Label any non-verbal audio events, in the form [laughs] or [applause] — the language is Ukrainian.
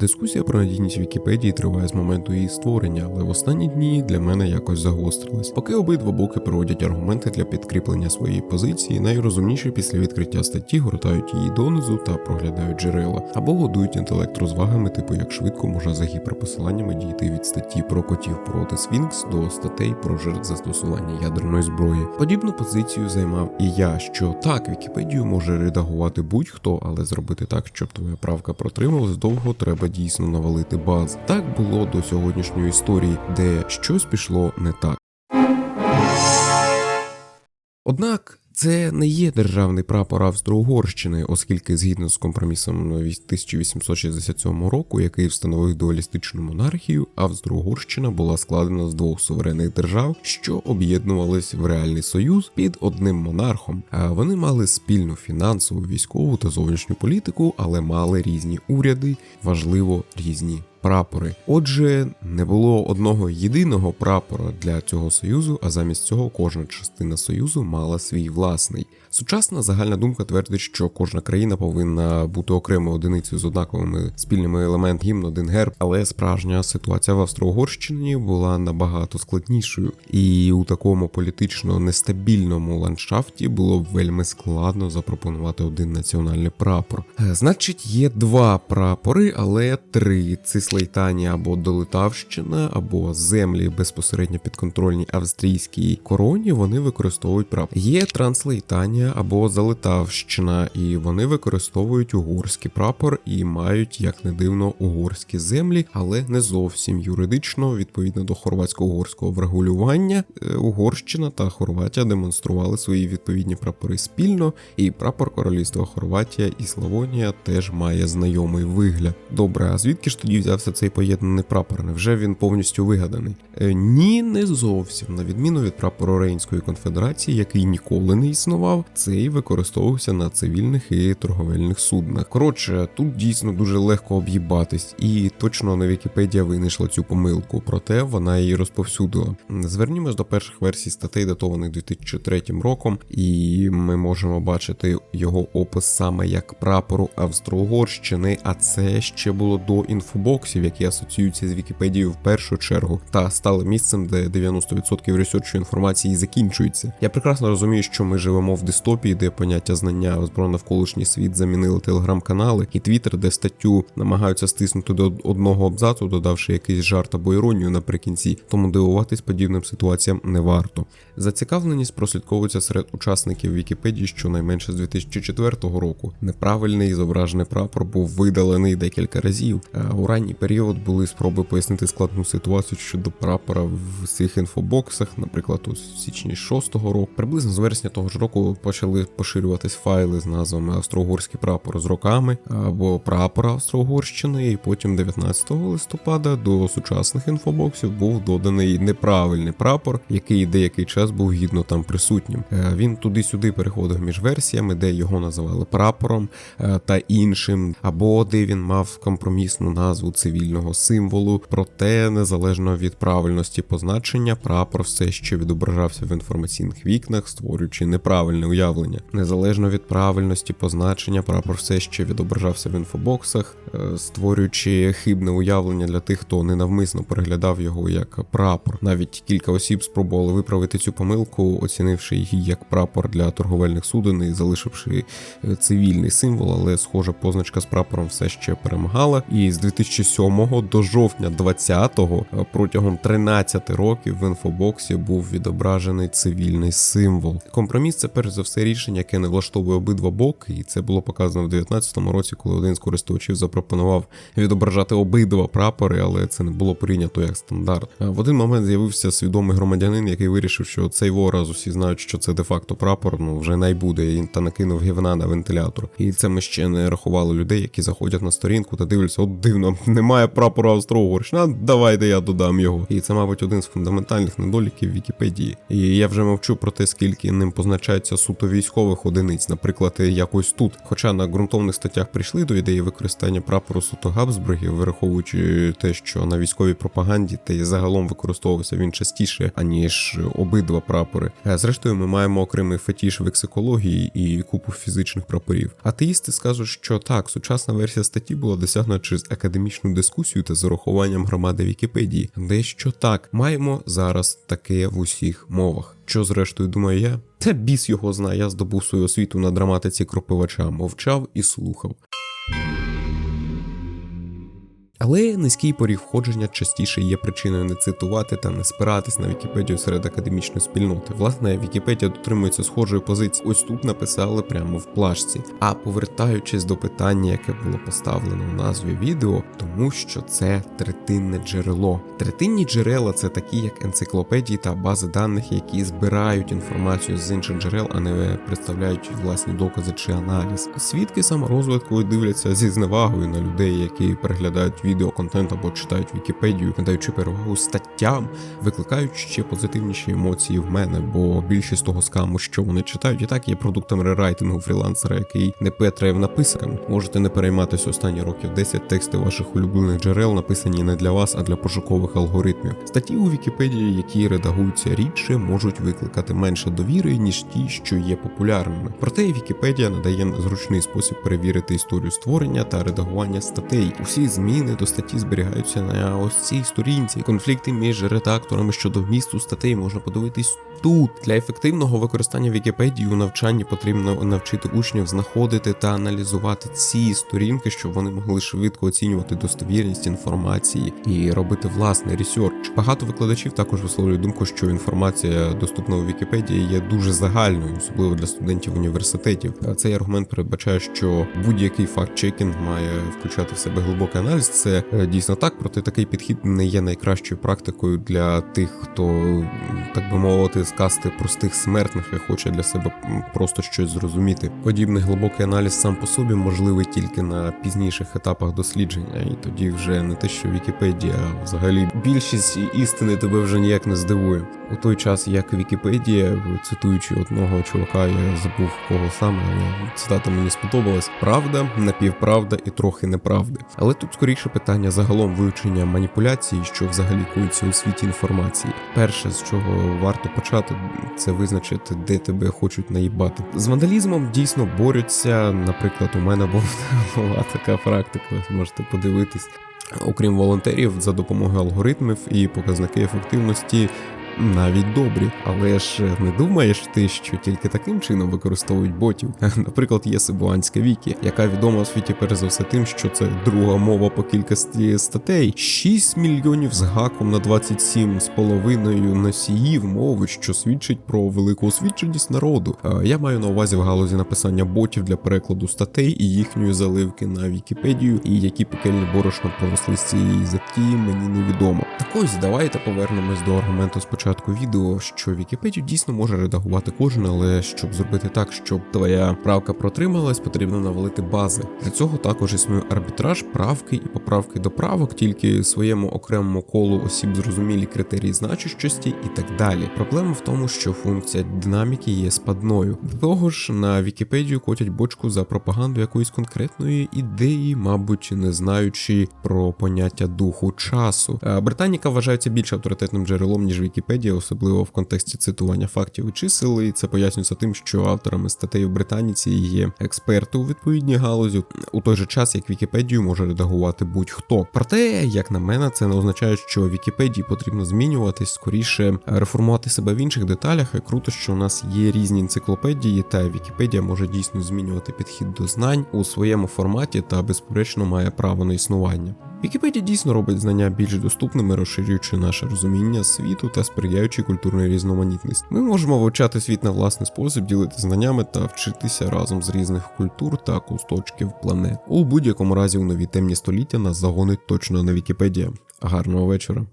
Дискусія про надійність Вікіпедії триває з моменту її створення, але в останні дні для мене якось загострилась. Поки обидва боки проводять аргументи для підкріплення своєї позиції, найрозумніші після відкриття статті гортають її донизу та проглядають джерела, або годують інтелект розвагами, типу як швидко можна за гіперпосиланнями дійти від статті про котів проти Сфінкс до статей про жертв застосування ядерної зброї. Подібну позицію займав і я, що так, Вікіпедію може редагувати будь-хто, але зробити так, щоб твоя правка протрималась довго, треба дійсно навалити баз. Так було до сьогоднішньої історії, де щось пішло не так. Однак це не є державний прапор Австро-Угорщини, оскільки згідно з компромісом 1867 року, який встановив дуалістичну монархію, Австро-Угорщина була складена з двох суверенних держав, що об'єднувались в реальний союз під одним монархом. А вони мали спільну фінансову, військову та зовнішню політику, але мали різні уряди, важливо різні прапори. Отже, не було одного єдиного прапора для цього союзу, а замість цього кожна частина союзу мала свій власний. Сучасна загальна думка твердить, що кожна країна повинна бути окремою одиницею з однаковими спільними елементами гімн, один герб, але справжня ситуація в Австро-Угорщині була набагато складнішою, і у такому політично нестабільному ландшафті було б вельми складно запропонувати один національний прапор. Е, Значить, є два прапори, але три Цислейтанія або Долитавщина, або землі безпосередньо підконтрольні австрійській короні. Вони використовують прапор. Є Транслейтанія або Залитавщина, і вони використовують угорський прапор і мають, як не дивно, угорські землі, але не зовсім юридично, відповідно до хорватсько-угорського врегулювання. е, Угорщина та Хорватія демонстрували свої відповідні прапори спільно, і прапор королівства Хорватія і Славонія теж має знайомий вигляд. Добре, а звідки ж тоді взявся цей поєднаний прапор? Невже він повністю вигаданий? Е, Ні, не зовсім. На відміну від прапору Рейнської конфедерації, який ніколи не існував, цей використовувався на цивільних і торговельних суднах. Коротше, тут дійсно дуже легко об'їбатись, і точно не Вікіпедія винайшла цю помилку, проте вона її розповсюдила. Звернімось до перших версій статей, датованих 2003 роком, і ми можемо бачити його опис саме як прапору Австро-Угорщини, а це ще було до інфобоксів, які асоціюються з Вікіпедією в першу чергу, та стали місцем, де 90% ресерчу інформації закінчується. Я прекрасно розумію, що ми живемо в дистопії, де поняття знання про навколишній світ замінили телеграм-канали, і твіттер, де статтю намагаються стиснути до одного абзацу, додавши якийсь жарт або іронію наприкінці, тому дивуватись подібним ситуаціям не варто. Зацікавленість прослідковується серед учасників Вікіпедії щонайменше з 2004 року. Неправильний зображений прапор був видалений декілька разів. А У ранній період були спроби пояснити складну ситуацію щодо прапора в цих інфобоксах, наприклад, у січні 6-го року. Приблизно з вересня того ж року почали поширюватись файли з назвами Австро-Угорський прапор з роками або прапор Австро-Угорщини, і потім 19 листопада до сучасних інфобоксів був доданий неправильний прапор, який деякий час був гідно там присутнім. Е, Він туди-сюди переходив між версіями, де його називали прапором е, та іншим, або де він мав компромісну назву цивільного символу. Проте, незалежно від правильності позначення, прапор все ще відображався в інформаційних вікнах, створюючи неправильне уявлення. Незалежно від правильності позначення, прапор все ще відображався в інфобоксах, створюючи хибне уявлення для тих, хто ненавмисно переглядав його як прапор. Навіть кілька осіб спробували виправити цю помилку, оцінивши її як прапор для торговельних суден і залишивши е, цивільний символ, але схоже, позначка з прапором все ще перемагала. І з 2007 до жовтня 20-го е, протягом 13 років в інфобоксі був відображений цивільний символ. Компроміс це перш за все рішення, яке не влаштовує обидва боки, і це було показано в 19-му році, коли один з користувачів запропонував відображати обидва прапори, але це не було прийнято як стандарт. Е, В один момент з'явився свідомий громадянин, який вирішив, що цей вораз усі знають, що це де-факто прапор, ну вже найбуде, та накинув гівна на вентилятор. І це ми ще не рахували людей, які заходять на сторінку та дивляться, от дивно, [laughs] немає прапора Австро-Угорщини, а давайте я додам його. І це, мабуть, один з фундаментальних недоліків Вікіпедії. І я вже мовчу про те, скільки ним позначається суто військових одиниць, наприклад, якось тут. Хоча на ґрунтовних статтях прийшли до ідеї використання прапору суто Габсбургів, враховуючи те, що на військовій пропаганді та й загалом використовувався він частіше, аніж обидва прапори. Е, Зрештою, ми маємо окремий фетіш в ексикології і купу фізичних прапорів. Атеїсти скажуть, що так, сучасна версія статті була досягнута через академічну дискусію та з урахуванням громади Вікіпедії. Дещо так маємо зараз таке в усіх мовах. Що зрештою думаю я? Та біс його знає, я здобув свою освіту на драматиці кропивача, мовчав і слухав. Але низький поріг входження частіше є причиною не цитувати та не спиратись на Вікіпедію серед академічної спільноти. Власне, Вікіпедія дотримується схожої позиції. Ось тут написали прямо в плашці. А повертаючись до питання, яке було поставлено в назві відео, тому що це третинне джерело. Третинні джерела це такі, як енциклопедії та бази даних, які збирають інформацію з інших джерел, а не представляють власні докази чи аналіз. Свідки саморозвитку дивляться зі зневагою на людей, які переглядають відеоконтент або читають Вікіпедію, надаючи перевагу статтям, викликають ще позитивніші емоції в мене, бо більшість того скаму, що вони читають, і так є продуктом рерайтингу фрілансера, який не петреєв написав. Можете не перейматися останні років 10 тексти ваших улюблених джерел написані не для вас, а для пошукових алгоритмів. Статті у Вікіпедії, які редагуються рідше, можуть викликати менше довіри, ніж ті, що є популярними. Проте Вікіпедія надає зручний спосіб перевірити історію створення та редагування статей. Усі зміни до статті зберігаються на ось цій сторінці. Конфлікти між редакторами щодо вмісту статей можна подивитись тут. Для ефективного використання Вікіпедії у навчанні потрібно навчити учнів знаходити та аналізувати ці сторінки, щоб вони могли швидко оцінювати достовірність інформації і робити власний ресерч. Багато викладачів також висловлюють думку, що інформація доступна у Вікіпедії є дуже загальною, особливо для студентів університетів. Цей аргумент передбачає, що будь-який факт-чекінг має включати в себе глибокий аналіз. Це е, дійсно так, проте такий підхід не є найкращою практикою для тих, хто так би мовити, з касти простих смертних і хоче для себе просто щось зрозуміти. Подібний глибокий аналіз сам по собі можливий тільки на пізніших етапах дослідження, і тоді вже не те, що Вікіпедія, а взагалі більшість істини тебе вже ніяк не здивує. У той час, як Вікіпедія, цитуючи одного чувака, я забув кого саме, але цитата мені сподобалась. Правда, напівправда і трохи неправди. Але тут скоріше питання загалом вивчення маніпуляцій, що взагалі коїться у світі інформації. Перше, з чого варто почати, це визначити, де тебе хочуть наїбати. З вандалізмом дійсно борються. Наприклад, у мене [laughs] була така практика, можете подивитись. Окрім волонтерів, за допомогою алгоритмів і показники ефективності навіть добрі. Але ж не думаєш ти, що тільки таким чином використовують ботів. [laughs] Наприклад, є Сибуанська Вікі, яка відома у світі перш за все тим, що це друга мова по кількості статей. 6 мільйонів з гаком на 27 з половиною носіїв мови, що свідчить про велику освіченість народу. Я маю на увазі в галузі написання ботів для перекладу статей і їхньої заливки на Вікіпедію, і які пекельні борошна провесли з цієї затії, мені невідомо. Так ось давайте повернемось до аргументу спочатку відео, що Вікіпедію дійсно може редагувати кожен, але щоб зробити так, щоб твоя правка протрималась, потрібно навалити бази. Для цього також існує арбітраж, правки і поправки до правок, тільки своєму окремому колу осіб зрозумілі критерії значущості і так далі. Проблема в тому, що функція динаміки є спадною. До того ж, на Вікіпедію котять бочку за пропаганду якоїсь конкретної ідеї, мабуть, не знаючи про поняття духу часу. Британіка вважається більш авторитетним джерелом, ніж Вікіпедія, особливо в контексті цитування фактів і чисел. І це пояснюється тим, що авторами статей в Британіці є експерти у відповідній галузі, у той же час як Вікіпедію може редагувати будь-хто. Проте, як на мене, це не означає, що Вікіпедії потрібно змінюватись, скоріше реформувати себе в інших деталях. І круто, що у нас є різні енциклопедії, та Вікіпедія може дійсно змінювати підхід до знань у своєму форматі та безперечно має право на існування. Вікіпедія дійсно робить знання більш доступними, розширюючи наше розуміння світу та сприяючи культурної різноманітності. Ми можемо вивчати світ на власний спосіб, ділити знаннями та вчитися разом з різних культур та кусточків планет. У будь-якому разі у нові темні століття нас загонить точно на Вікіпедія. Гарного вечора.